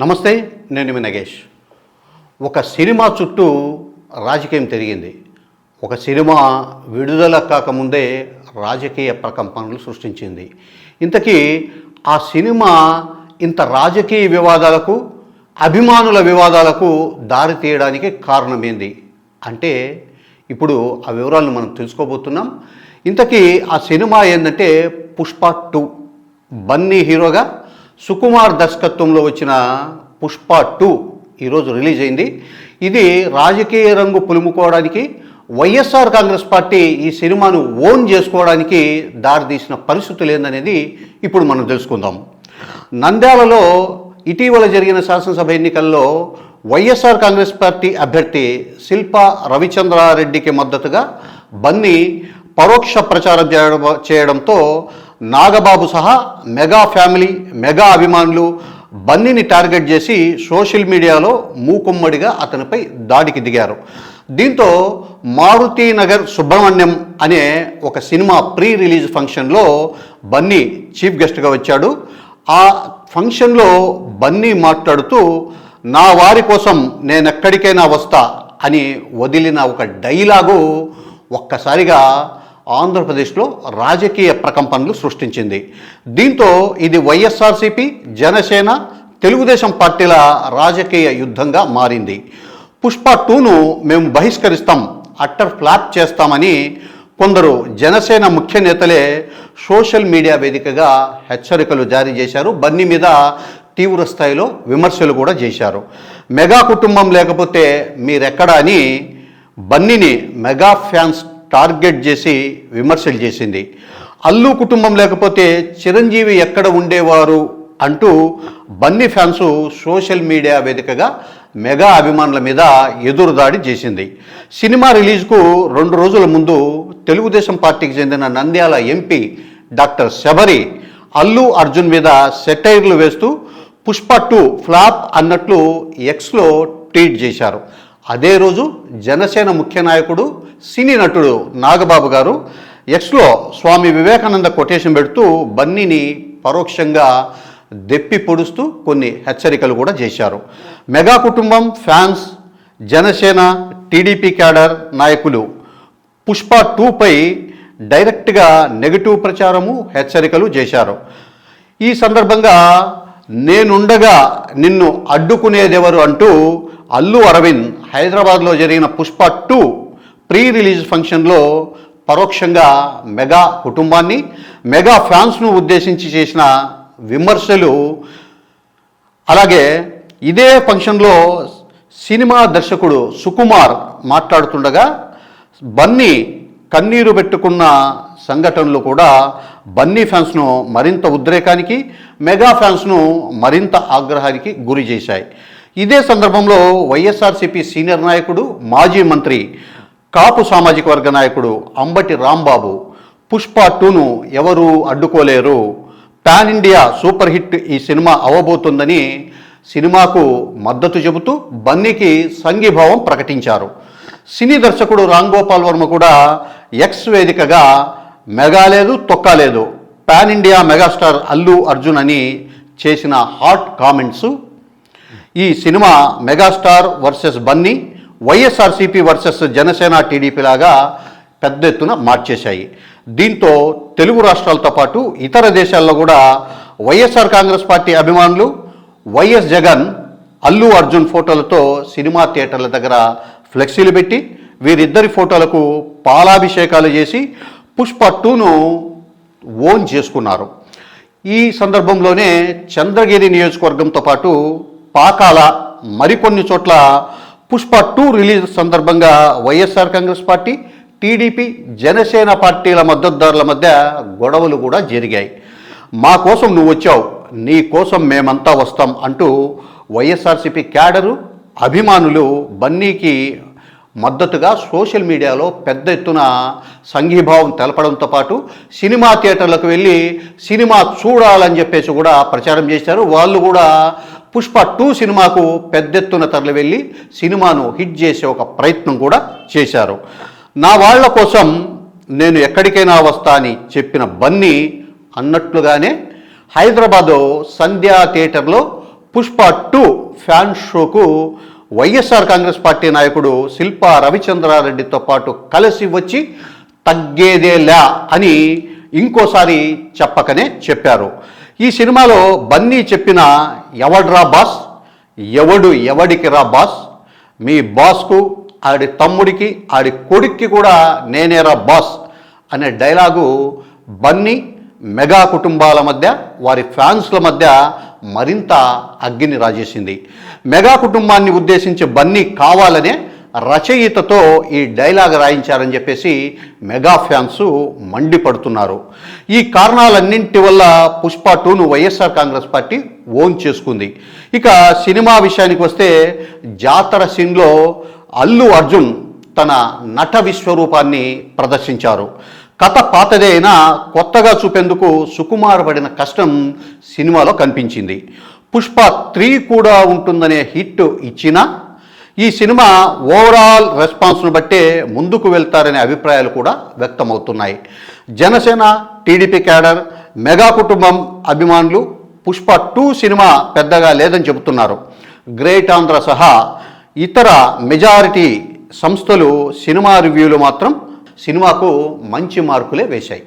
నమస్తే నేను మీ నగేష్. ఒక సినిమా చుట్టూ రాజకీయం తిరిగింది. ఒక సినిమా విడుదల కాకముందే రాజకీయ ప్రకంపనలు సృష్టించింది. ఇంతకీ ఆ సినిమా ఇంత రాజకీయ వివాదాలకు అభిమానుల వివాదాలకు దారి తీయడానికి కారణమేంది? అంటే ఇప్పుడు ఆ వివరాలను మనం తెలుసుకోబోతున్నాం. ఇంతకీ ఆ సినిమా ఏంటంటే పుష్ప టూ బన్నీ హీరోగా సుకుమార్ దర్శకత్వంలో వచ్చిన పుష్ప టూ ఈరోజు రిలీజ్ అయింది. ఇది రాజకీయ రంగు పులుముకోవడానికి వైఎస్ఆర్ కాంగ్రెస్ పార్టీ ఈ సినిమాను ఓన్ చేసుకోవడానికి దారితీసిన పరిస్థితులు ఏందనేది ఇప్పుడు మనం తెలుసుకుందాం. నంద్యాలలో ఇటీవల జరిగిన శాసనసభ ఎన్నికల్లో వైఎస్ఆర్ కాంగ్రెస్ పార్టీ అభ్యర్థి శిల్పా రవిచంద్రారెడ్డికి మద్దతుగా బన్నీ పరోక్ష ప్రచారం చేయడం చేయడంతో నాగబాబు సహా మెగా ఫ్యామిలీ మెగా అభిమానులు బన్నీని టార్గెట్ చేసి సోషల్ మీడియాలో మూకుమ్మడిగా అతనిపై దాడికి దిగారు. దీంతో మారుతి నగర్ సుబ్రహ్మణ్యం అనే ఒక సినిమా ప్రీ రిలీజ్ ఫంక్షన్లో బన్నీ చీఫ్ గెస్ట్గా వచ్చాడు. ఆ ఫంక్షన్లో బన్నీ మాట్లాడుతూ నా వారి కోసం నేను ఎక్కడికైనా వస్తా అని వదిలిన ఒక డైలాగు ఒక్కసారిగా ఆంధ్రప్రదేశ్లో రాజకీయ ప్రకంపనలు సృష్టించింది. దీంతో ఇది వైఎస్ఆర్సీపీ జనసేన తెలుగుదేశం పార్టీల రాజకీయ యుద్ధంగా మారింది. పుష్ప టూను మేము బహిష్కరిస్తాం అట్టర్ ఫ్లాప్ చేస్తామని కొందరు జనసేన ముఖ్య నేతలే సోషల్ మీడియా వేదికగా హెచ్చరికలు జారీ చేశారు. బన్నీ మీద తీవ్ర స్థాయిలో విమర్శలు కూడా చేశారు. మెగా కుటుంబం లేకపోతే మీరెక్కడా అని బన్నీని మెగా ఫ్యాన్స్ టార్గెట్ చేసి విమర్శలు చేసింది. అల్లు కుటుంబం లేకపోతే చిరంజీవి ఎక్కడ ఉండేవారు అంటూ బన్నీ ఫ్యాన్స్ సోషల్ మీడియా వేదికగా మెగా అభిమానుల మీద ఎదురుదాడి చేసింది. సినిమా రిలీజ్కు రెండు రోజుల ముందు తెలుగుదేశం పార్టీకి చెందిన నంద్యాల ఎంపీ డాక్టర్ శబరి అల్లు అర్జున్ మీద సెటైర్లు వేస్తూ పుష్ప టూ ఫ్లాప్ అన్నట్లు ఎక్స్లో ట్వీట్ చేశారు. అదే రోజు జనసేన ముఖ్య నాయకుడు సినీ నటుడు నాగబాబు గారు ఎక్స్లో స్వామి వివేకానంద కొటేషన్ పెడుతూ బన్నీని పరోక్షంగా దెప్పి పొడుస్తూ కొన్ని హెచ్చరికలు కూడా చేశారు. మెగా కుటుంబం ఫ్యాన్స్ జనసేన టీడీపీ క్యాడర్ నాయకులు పుష్ప టూపై డైరెక్ట్గా నెగటివ్ ప్రచారము హెచ్చరికలు చేశారు. ఈ సందర్భంగా నేనుండగా నిన్ను అడ్డుకునేదెవరు అంటూ అల్లు అరవింద్ హైదరాబాద్లో జరిగిన పుష్ప టూ ప్రీ రిలీజ్ ఫంక్షన్లో పరోక్షంగా మెగా కుటుంబాన్ని మెగా ఫ్యాన్స్ను ఉద్దేశించి చేసిన విమర్శలు. అలాగే ఇదే ఫంక్షన్లో సినిమా దర్శకుడు సుకుమార్ మాట్లాడుతుండగా బన్నీ కన్నీరు పెట్టుకున్న సంఘటనలు కూడా బన్నీ ఫ్యాన్స్ను మరింత ఉద్రేకానికి మెగా ఫ్యాన్స్ను మరింత ఆగ్రహానికి గురి చేశాయి. ఇదే సందర్భంలో వైఎస్ఆర్సీపీ సీనియర్ నాయకుడు మాజీ మంత్రి కాపు సామాజిక వర్గ నాయకుడు అంబటి రాంబాబు పుష్ప టూను ఎవరూ అడ్డుకోలేరు. పాన్ ఇండియా సూపర్ హిట్ ఈ సినిమా అవబోతుందని సినిమాకు మద్దతు చెబుతూ బన్నీకి సంఘీభావం ప్రకటించారు. సినీ దర్శకుడు రామ్ గోపాల్ వర్మ కూడా ఎక్స్ వేదికగా మెగా లేదు తొక్క లేదు pan India megastar Allu Arjun అని చేసిన హాట్ కామెంట్స్ ఈ cinema megastar versus Bunny YSRCP versus Janasena TDP లాగా పెద్ద ఎత్తున మార్చేశాయి. దీంతో తెలుగు రాష్ట్రాలతో పాటు ఇతర దేశాల్లో కూడా వైఎస్ఆర్ కాంగ్రెస్ పార్టీ అభిమానులు వైఎస్ జగన్ అల్లు అర్జున్ ఫోటోలతో సినిమా థియేటర్ల దగ్గర ఫ్లెక్సీలు పెట్టి వీరిద్దరి ఫోటోలకు పాలాభిషేకాలు చేసి పుష్ప టూను ఓన్ చేసుకున్నారు. ఈ సందర్భంలోనే చంద్రగిరి నియోజకవర్గంతో పాటు పాకాల మరికొన్ని చోట్ల పుష్ప టూ రిలీజ్ సందర్భంగా YSR Congress party TDP Janasena పార్టీల మద్దతుదారుల మధ్య గొడవలు కూడా జరిగాయి. మా కోసం నువ్వు వచ్చావు నీ కోసం మేమంతా వస్తాం అంటూ వైఎస్ఆర్సీపీ క్యాడరు అభిమానులు బన్నీకి మద్దతుగా సోషల్ మీడియాలో పెద్ద ఎత్తున సంఘీభావం తెలపడంతో పాటు సినిమా థియేటర్లకు వెళ్ళి సినిమా చూడాలని చెప్పేసి కూడా ప్రచారం చేశారు. వాళ్ళు కూడా పుష్ప టూ సినిమాకు పెద్దెత్తున తరలి వెళ్ళి సినిమాను హిట్ చేసే ఒక ప్రయత్నం కూడా చేశారు. నా వాళ్ళ కోసం నేను ఎక్కడికైనా వస్తా అని చెప్పిన బన్నీ అన్నట్లుగానే హైదరాబాదు సంధ్యా థియేటర్లో పుష్ప టూ ఫ్యాన్ షోకు వైఎస్ఆర్ కాంగ్రెస్ పార్టీ నాయకుడు శిల్పా రవిచంద్రారెడ్డితో పాటు కలిసి వచ్చి తగ్గేదేలా అని ఇంకోసారి చెప్పకనే చెప్పారు. ఈ సినిమాలో బన్నీ చెప్పిన ఎవడ్రా బాస్? ఎవడు ఎవడికి రా బాస్? మీ బాస్కు ఆడి తమ్ముడికి ఆడి కొడుక్కి కూడా నేనేరా బాస్ అనే డైలాగు బన్నీ మెగా కుటుంబాల మధ్య వారి ఫ్యాన్స్ల మధ్య మరింత అగ్గిని రాజేసింది. మెగా కుటుంబాన్ని ఉద్దేశించి బన్నీ కావాలనే రచయితతో ఈ డైలాగ్ రాయించారని చెప్పేసి మెగా ఫ్యాన్స్ మండిపడుతున్నారు. ఈ కారణాలన్నింటి వల్ల పుష్ప టూను వైఎస్ఆర్ కాంగ్రెస్ పార్టీ ఓన్ చేసుకుంది. ఇక సినిమా విషయానికి వస్తే జాతర సీన్లో అల్లు అర్జున్ తన నట విశ్వరూపాన్ని ప్రదర్శించారు. కథ పాతదే అయినా కొత్తగా చూపేందుకు సుకుమార్ పడిన కష్టం సినిమాలో కనిపించింది. పుష్ప త్రీ కూడా ఉంటుందనే హిట్ ఇచ్చినా ఈ సినిమా ఓవరాల్ రెస్పాన్స్ను బట్టే ముందుకు వెళ్తారనే అభిప్రాయాలు కూడా వ్యక్తమవుతున్నాయి. జనసేన టీడీపీ క్యాడర్ మెగా కుటుంబం అభిమానులు పుష్ప టూ సినిమా పెద్దగా లేదని చెబుతున్నారు. గ్రేట్ ఆంధ్ర సహా ఇతర మెజారిటీ సంస్థలు సినిమా రివ్యూలు మాత్రం సినిమాకు మంచి మార్కులే వేశాయి.